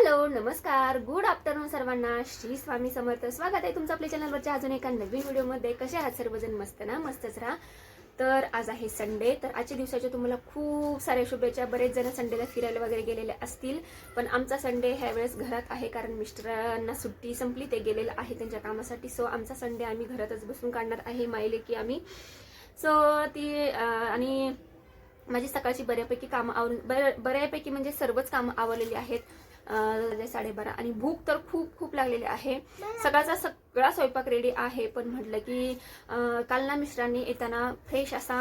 Hello नमस्कार. Good afternoon सर्वांना. श्री स्वामी समर्थ. स्वागत आहे तुमचं आपल्या चॅनलवरच्या अजून एका नवीन व्हिडिओमध्ये. कसे आहात सर्वजण? मस्त ना? मस्तच राहा. तर आज आहे संडे. तर आजच्या दिवसाच्या तुम्हाला खूप साऱ्या शुभेच्छा. बरेच जण संडेला फिरायला वगैरे गेलेले असतील. पण आमचा संडे ह्या वेळेस घरात आहे कारण मिस्टरांना सुट्टी संपली. ते गेलेलं आहे त्यांच्या कामासाठी. सो आमचा संडे आम्ही घरातच बसून काढणार आहे माहिले की आम्ही. सो ती आणि माझी सकाळची बऱ्यापैकी कामं आवरून बऱ्या- बऱ्यापैकी म्हणजे सर्वच कामं आवरलेली आहेत. साडेबारा. आणि भूक तर खूप खूप लागलेली आहे. सकाळचा सगळा स्वयंपाक रेडी आहे पण म्हटलं की अं, काल ना मिस्टरांनी येताना फ्रेश असा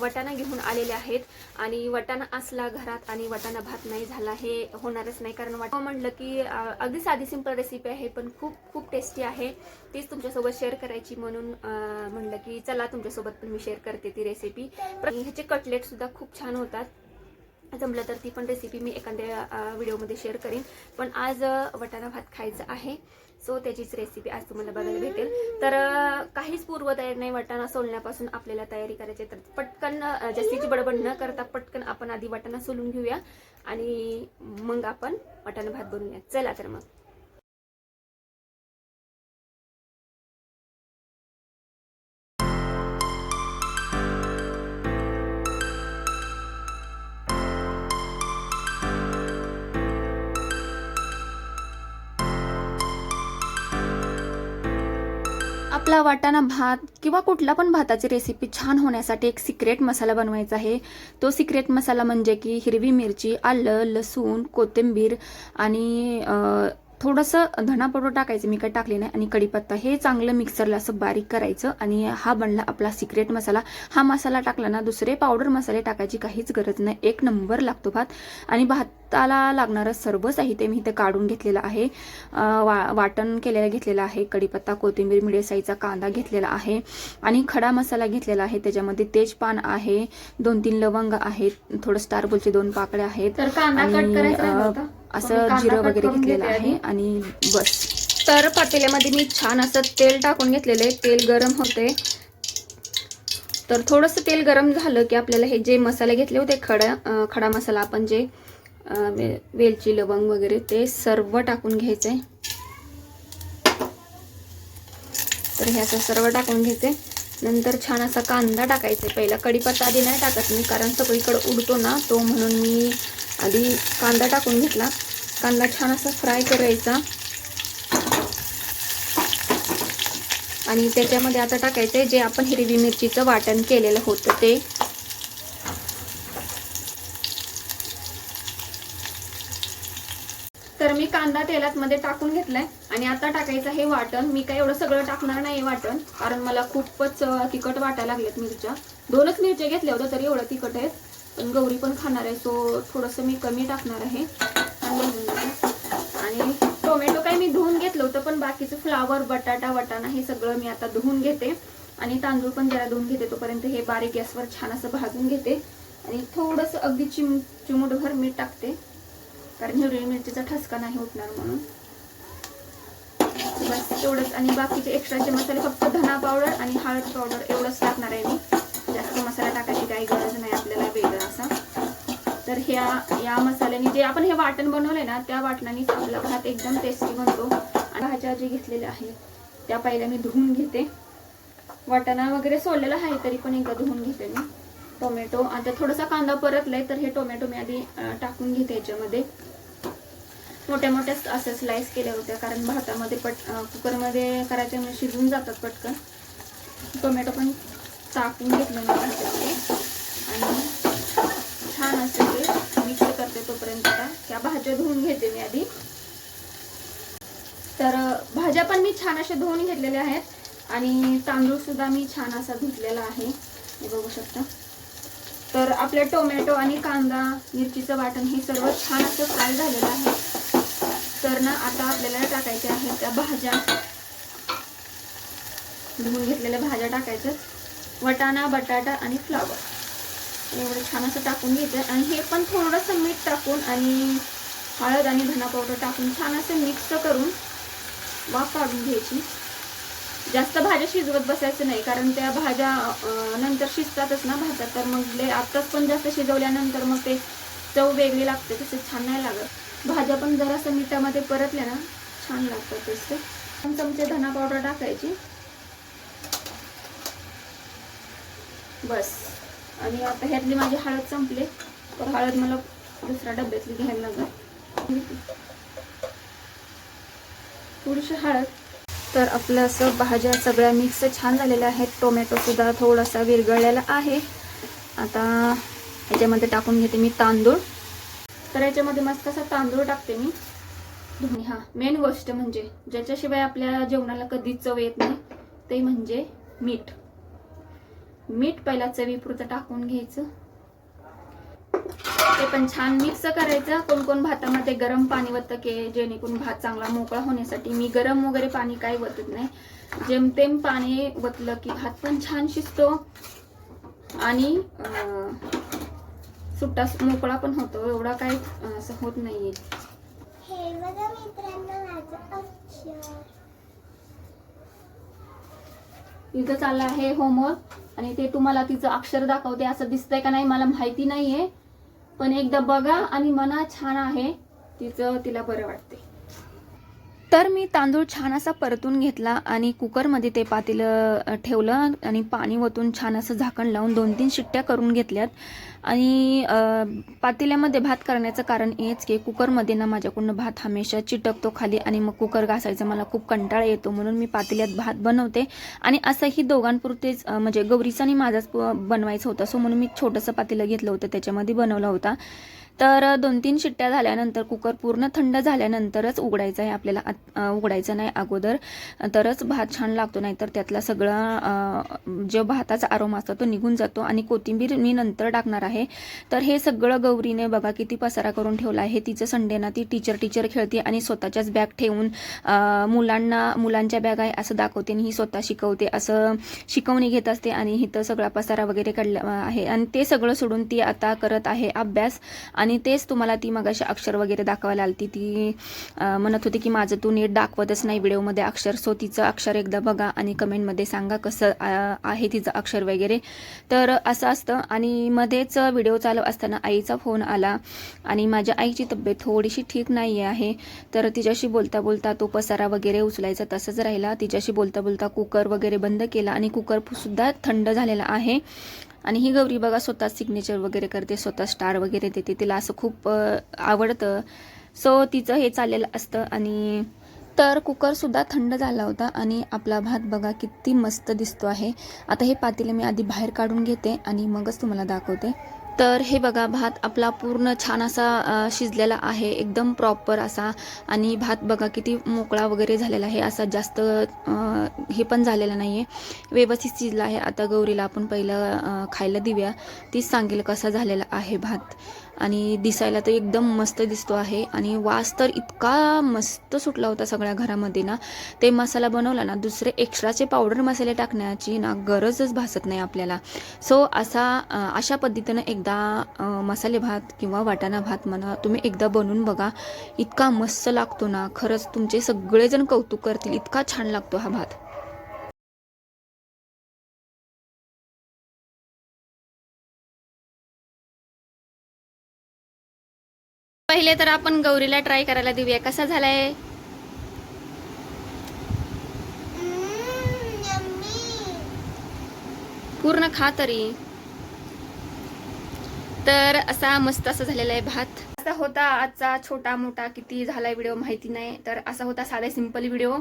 वटाणा घेऊन आलेले आहेत. आणि वटाणा असला घरात आणि वटाणा भात नाही झाला हे होणारच नाही. कारण वाटा म्हटलं की अगदी साधी सिंपल रेसिपी आहे पण खूप खूप टेस्टी आहे. तीच तुमच्यासोबत शेअर करायची म्हणून अं, म्हणलं की चला तुमच्यासोबत पण मी शेअर करते ती रेसिपी ह्याचे कटलेट सुद्धा खूप छान होतात. जमलं तर ती पण रेसिपी मी एखाद्या व्हिडिओमध्ये शेअर करेन. पण आज वटाणा भात खायचा आहे. सो त्याचीच रेसिपी आज तुम्हाला बघायला भेटेल. तर काहीच पूर्वतयार नाही. वटाणा सोलण्यापासून आपल्याला तयारी करायची आहे. तर पटकन जास्तीची बडबड न करता पटकन आपण आधी वटाणा सोलून घेऊया. आणि मग आपण वटाणा भात बनवूया. चला तर मग. आपला वाटाणा भात किंवा कुठला पण भाताची रेसिपी छान होण्यासाठी एक सिक्रेट मसाला बनवायचा आहे. तो सिक्रेट मसाला म्हणजे की हिरवी मिरची आलं लसूण कोथिंबीर आणि थोडंसं धना पावडर टाकायचं. मी काय टाकले नाही. आणि कढीपत्ता. हे चांगलं मिक्सरला असं बारीक करायचं आणि हा बनला आपला सिक्रेट मसाला. हा मसाला टाकला ना दुसरे पावडर मसाले टाकायची काहीच गरज नाही. एक नंबर लागतो भात. आणि भात भाताला लागणारं सर्व साहित्य मी इथं काढून घेतलेलं आहे. वा वाटण केलेलं घेतलेलं आहे. कढीपत्ता कोथिंबीर मिडियम साईजचा कांदा घेतलेला आहे. आणि खडा मसाला घेतलेला आहे. त्याच्यामध्ये तेजपान आहे दोन तीन लवंग आहेत थोडं स्टार बोलचे दोन पाकळ्या आहेत. तर कांदा आणि. असं जिरं वगैरे घेतलेलं घेते आहे. आणि बस. तर पातेल्यामध्ये मी छान असं तेल टाकून घेतलेलं आहे. तेल गरम होते तर थोडंसं तेल गरम झालं की आपल्याला हे जे मसाले घेतले होते खडा खडा मसाला आपण जे वेलची लवंग वगैरे ते सर्व टाकून घ्यायचं आहे तर हे असं सर्व टाकून घ्यायचे नंतर छान असा कांदा टाकायचा आहे पहिला कढीपत्ता आधी नाही टाकत मी कारण सगळीकडं उडतो ना तो म्हणून मी आधी कांदा टाकून घेतला. कांदा छान असा फ्राय करायचा. आणि त्याच्यामध्ये आता टाकायचं आहे जे आपण हिरवी मिरचीचं वाटण केलेलं होतं ते तर मी कांदा तेलात मध्ये टाकून घेतलाय आणि आता टाकायचं हे वाटण. मी काय एवढं सगळं टाकणार नाही वाटण कारण मला खूपच तिखट वाटायला लागलेत मिरच्या. दोनच मिरच्या घेतल्या होत्या तरी एवढं तिखट आहेत. पण गौरी पण खाणार आहे सो थोडंसं मी कमी टाकणार आहे. आणि आणि टोमॅटो काय मी धुवून घेतलं होतं पण बाकीचं फ्लावर बटाटा वटाणा हे सगळं मी आता धुवून घेते. आणि तांदूळ पण जरा धुवून घेते तोपर्यंत हे बारीक गॅसवर छान असं भाजून घेते. आणि थोडंसं अगदी चिम चिमूटभर मीठ टाकते. कारण हिरवी मिरचीचा ठसका नाही उठणार म्हणून. बस तेवढंच. आणि बाकीचे एक्स्ट्राचे मसाले फक्त धना पावडर आणि हळद पावडर एवढंच टाकणार आहे मी. जास्त मसाला टाकायची काही गरज नाही आपल्याला वेगळा असा. तर ह्या या मसाल्याने जे आपण हे वाटण बनवले ना त्या वाटणाने आपला भात एकदम टेस्टी बनतो. आणि भाज्या जे घेतलेल्या आहेत त्या पहिल्या मी धुवून घेते. वाटाणा वगैरे सोडलेला आहे तरी पण एकदा धुवून घेते मी. टोमॅटो आता थोडासा कांदा परतलाय तर हे टोमॅटो मी आधी टाकून घेते याच्यामध्ये. मोठ्या मोठ्या असं स्लाईस केल्या होत्या. कारण भातामध्ये पट कुकरमध्ये करायच्यामुळे म्हणजे शिजून जातात पटकन. टोमॅटो पण टाकून घेतलं मी भातामध्ये. आणि छान असं ते मिक्स करते तोपर्यंत आता. त्या भाज्या धुवून घेते मी आधी. तर भाज्या पण मी छान अशा धुवून घेतलेल्या आहेत. आणि तांदूळसुद्धा मी छान असा धुतलेला आहे. हे बघू शकता. तर आपले टोमॅटो आणि कांदा मिरचीचं वाटण हे सर्व छान असं फ्राय झालेलं आहे. तर ना आता आपल्याला टाकायच्या आहेत त्या भाज्या. धुवून घेतलेल्या भाज्या टाकायच्या वटाणा बटाटा आणि फ्लावर. एवढं छान असं टाकून घ्यायचं आणि हे पण थोडंसं मीठ टाकून आणि हळद आणि धना पावडर टाकून छान असं मिक्स करून वाफ काढून घ्यायची. जास्त भाज्या शिजवत बसायचं नाही कारण त्या भाज्या नंतर शिजतातच ना भाज्या. तर मग आत्ताच पण जास्त शिजवल्यानंतर मग ते चव वेगळी लागते तसे छान नाही लागत. भाज्या पण जरासं मिठामध्ये परतल्या ना छान लागतात टेस्ट दोन चमचे धना पावडर टाकायची. बस. आणि आता ह्यातली माझी हळद संपली. तर हळद मला दुसऱ्या डब्यातली घ्यायला लागेल थोडीशी हळद. तर आपलं असं भाज्या सगळ्या मिक्स छान झालेल्या आहेत. टोमॅटो सुद्धा थोडासा विरघळलेला आहे. आता ह्याच्यामध्ये टाकून घेते मी तांदूळ. तर याच्यामध्ये मस्त असा तांदूळ टाकते मी. धुणी हा. मेन गोष्ट म्हणजे ज्याच्याशिवाय आपल्या जेवणाला कधीच चव येत नाही ते म्हणजे मीठ. मीठ पहिला चवीपुरतं टाकून घ्यायचं. ते पण छान मिक्स करायचं. कोण कोण भातामध्ये गरम पाणी वततं की जेणेकरून भात चांगला मोकळा होण्यासाठी. मी गरम वगैरे पाणी काही वतत नाही. जेमतेम पाणी वतलं की भात पण छान शिजतो. आणि सुट्टा मोकळा पण होतो एवढा काही असं होत नाहीये. हे तिचं चाललं आहे होमवर्क आणि ते तुम्हाला तिचं अक्षर दाखवते असं दिसतंय का नाही मला माहिती नाहीये. पण एकदा बघा आणि मना छान आहे तिचं तिला बरं वाटते तर मी तांदूळ छान असा परतून घेतला आणि कुकरमध्ये ते पातेलं ठेवलं आणि पाणी ओतून छान असं झाकण लावून दोन तीन शिट्ट्या करून घेतल्यात. आणि पातेल्यामध्ये भात करण्याचं कारण हेच की कुकरमध्ये ना माझ्याकडून भात हमेशा चिटकतो खाली आणि मग कुकर घासायचा मला खूप कंटाळा येतो म्हणून मी पातेल्यात भात बनवते. आणि असंही दोघांपुरतेच म्हणजे गौरीचा आणि माझाच प- बनवायचं होतं सो म्हणून मी छोटंसं पातेलं घेतलं होतं त्याच्यामध्ये बनवला होता. तर दोन तीन शिट्ट्या झाल्यानंतर कुकर पूर्ण थंड झाल्यानंतरच उघडायचं आहे आपल्याला. उघडायचं नाही अगोदर. तरच भात छान लागतो नाहीतर त्यातला सगळा जो भाताचा आरोमा असतो तो निघून जातो आणि कोथिंबीर मी नंतर टाकणार आहे. तर हे सगळं गौरीने बघा किती पसारा करून ठेवला आहे. तिचं संडे ना ती टीचर टीचर खेळते आणि स्वतःच्याच बॅग ठेवून मुलांना मुलांच्या बॅग आहे असं दाखवते आणि ही स्वतः शिकवते. असं शिकवणी घेत असते आणि इथं सगळा पसारा वगैरे काढला आहे. आणि ते सगळं सोडून ती आता करत आहे अभ्यास. आणि तेच तुम्हाला ती मगाशी अक्षर वगैरे दाखवायला आलती. ती म्हणत होती की माझं तू नीट दाखवतच नाही व्हिडिओमध्ये अक्षर. सो तिचं अक्षर एकदा बघा आणि कमेंटमध्ये सांगा कसं आहे तिचं अक्षर वगैरे. तर असं असतं. आणि मध्येच व्हिडिओ चालू असताना आईचा फोन आला आणि माझ्या आईची तब्येत थोडीशी ठीक नाही आहे. तर तिच्याशी बोलता बोलता तो पसारा वगैरे उचलायचा तसंच राहिला. तिच्याशी बोलता बोलता कुकर वगैरे बंद केला आणि कुकरसुद्धा थंड झालेला आहे. आणि ही गौरी बघा स्वतः सिग्नेचर वगैरे करते स्वतः स्टार वगैरे देते. तिला असं खूप आवडतं. सो तिचं हे चाललेलं असतं आणि तर कुकरसुद्धा थंड झाला होता आणि आपला भात बघा किती मस्त दिसतो आहे. आता हे पातेले मी आधी बाहेर काढून घेते आणि मगच तुम्हाला दाखवते. तर हे बघा भात आपला पूर्ण छान असा शिजलेला आहे. एकदम प्रॉपर असा. आणि भात बघा किती मोकळा वगैरे झालेला आहे. असा जास्त हे पण झालेला नाही आहे व्यवस्थित शिजला आहे. आता गौरीला आपण पहिलं खायला देऊया. तीच सांगेल कसा झालेला आहे भात. आणि दिसायला तर एकदम मस्त दिसतो आहे. आणि वास तर इतका मस्त सुटला होता सगळ्या घरामध्ये ना. ते मसाला बनवला ना दुसरे एक्स्ट्राचे पावडर मसाले टाकण्याची ना गरजच भासत नाही आपल्याला. सो असा अशा पद्धतीनं एकदा मसाले भात किंवा वाटाणा भात म्हणा तुम्ही एकदा बनवून बघा. इतका मस्त लागतो ना. खरंच तुमचे सगळेजण कौतुक करतील. इतका छान लागतो हा भात. पहिले तर आपण गौरीला ट्राय करायला देऊया. कसा झालाय? पूर्ण खा तरी. तर असा मस्त असा झालेला आहे भात. असा होता आजचा छोटा मोठा किती झालाय व्हिडिओ माहिती नाही तर असा होता साधा सिंपल व्हिडिओ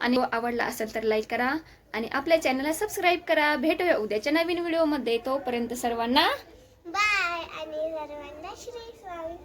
आणि आवडला असेल तर लाईक करा आणि आपल्या चॅनलला सबस्क्राईब करा. भेटूया उद्याच्या नवीन व्हिडिओमध्ये तोपर्यंत सर्वांना बाय आणि सर्वांना श्री स्वामी